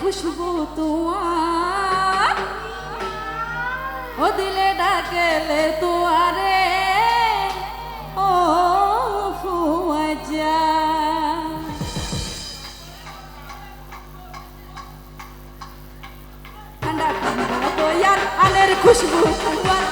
খুশবু তোমার ও দিলে ডাকেলে তোয়ারে। ও ঠান্ডা ঠান্ডা বয়ার আনের খুশবু তোমার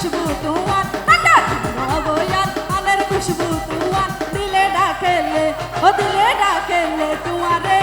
খুশবু তোমার ঠান্ডা ঠান্ডা বয়ার আনের খুশবু তোমার। দিলে ডাকেলে ও দিলে ডাকেলে তোমারে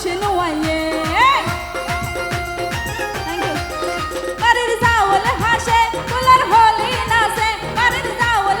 মনত খুশি নুয়াইয়ে বাড়ির যাওল হাসে বলার হলি নাচে বাড়ির যাওল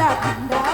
தாண்டா பிண்டா